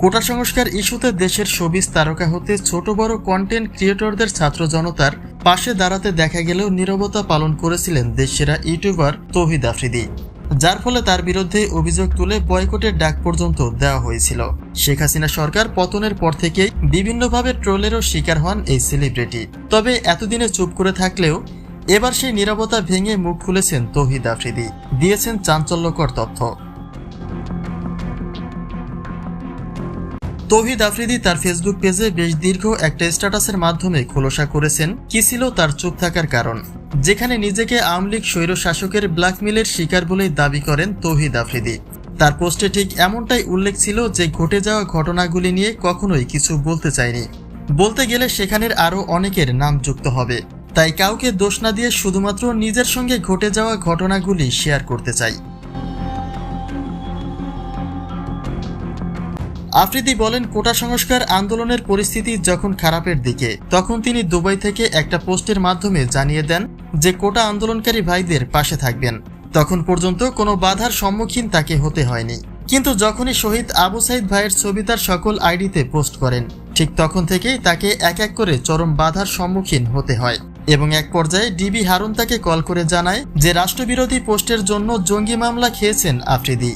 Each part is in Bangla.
কোটা সংস্কার ইস্যুতে দেশের শোবিজ তারকা হতে ছোট বড় কন্টেন্ট ক্রিয়েটরদের ছাত্র জনতার পাশে দাঁড়াতে দেখা গেলেও নীরবতা পালন করেছিলেন দেশসেরা ইউটিউবার তৌহিদ আফ্রিদি, যার ফলে তার বিরুদ্ধে অভিযোগ তুলে বয়কটের ডাক পর্যন্ত দেওয়া হয়েছিল। শেখ হাসিনা সরকার পতনের পর থেকেই বিভিন্নভাবে ট্রোলেরও শিকার হন এই সেলিব্রিটি তবে এতদিনে চুপ করে থাকলেও এবার সেই নীরবতা ভেঙে মুখ খুলেছেন তৌহিদ আফ্রিদি, দিয়েছেন চাঞ্চল্যকর তথ্য। তৌহিদ আফ্রিদি তার ফেসবুক পেজে বেশ দীর্ঘ একটা স্ট্যাটাসের মাধ্যমে খোলসা করেছেন, কি ছিল তার চুপ থাকার কারণ। যেখানে নিজেকে আওয়ামী লীগ স্বৈর শাসকের ব্ল্যাকমেলের শিকার বলেই দাবি করেন তৌহিদ আফ্রিদি। তার পোস্টে ঠিক এমনটাই উল্লেখ ছিল যে ঘটে যাওয়া ঘটনাগুলি নিয়ে কখনোই কিছু বলতে চায়নি। বলতে গেলে সেখানের আরও অনেকের নাম যুক্ত হবে। তাই কাউকে দোষ না দিয়ে শুধুমাত্র নিজের সঙ্গে ঘটে যাওয়া ঘটনাগুলি শেয়ার করতে চাই। আফ্রিদি বলেন, কোটা সংস্কার আন্দোলনের পরিস্থিতি যখন খারাপের দিকে, তখন তিনি দুবাই থেকে একটা পোস্টের মাধ্যমে জানিয়ে দেন যে কোটা আন্দোলনকারী ভাইদের পাশে থাকবেন। তখন পর্যন্ত কোনো বাধার সম্মুখীন তাকে হতে হয়নি। কিন্তু যখনই শহীদ আবু সাইদ ভাইয়ের ছবি তার সকল আইডিতে পোস্ট করেন, ঠিক তখন থেকেই তাকে এক এক করে চরম বাধার সম্মুখীন হতে হয় এবং এক পর্যায়ে ডিবি হারুন তাকে কল করে জানায় যে রাষ্ট্রবিরোধী পোস্টের জন্য জঙ্গি মামলা খেয়েছেন আফ্রিদি।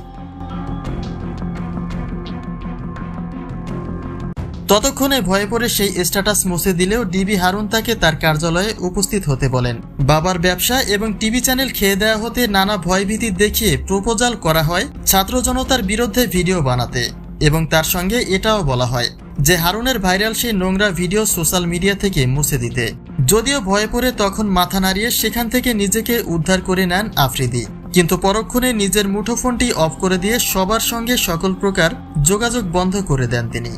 ততক্ষণে ভয়ে পড়ে সেই স্ট্যাটাস মুছে দিলেও ডিবি হারুন তাকে তার কার্যালয়ে উপস্থিত হতে বলেন। বাবার ব্যবসা এবং টিভি চ্যানেল খেয়ে দেওয়া হতে নানা ভয়ভীতি দেখিয়ে প্রপোজাল করা হয় ছাত্র জনতার বিরুদ্ধে ভিডিও বানাতে এবং তার সঙ্গে এটাও বলা হয় যে হারুনের ভাইরাল সেই নোংরা ভিডিও সোশ্যাল মিডিয়া থেকে মুছে দিতে। যদিও ভয়ে পড়ে তখন মাথা নাড়িয়ে সেখান থেকে নিজেকে উদ্ধার করে নেন আফ্রিদি। কিন্তু পরক্ষণে নিজের মুঠোফোনটি অফ করে দিয়ে সবার সঙ্গে সকল প্রকার যোগাযোগ বন্ধ করে দেন তিনি।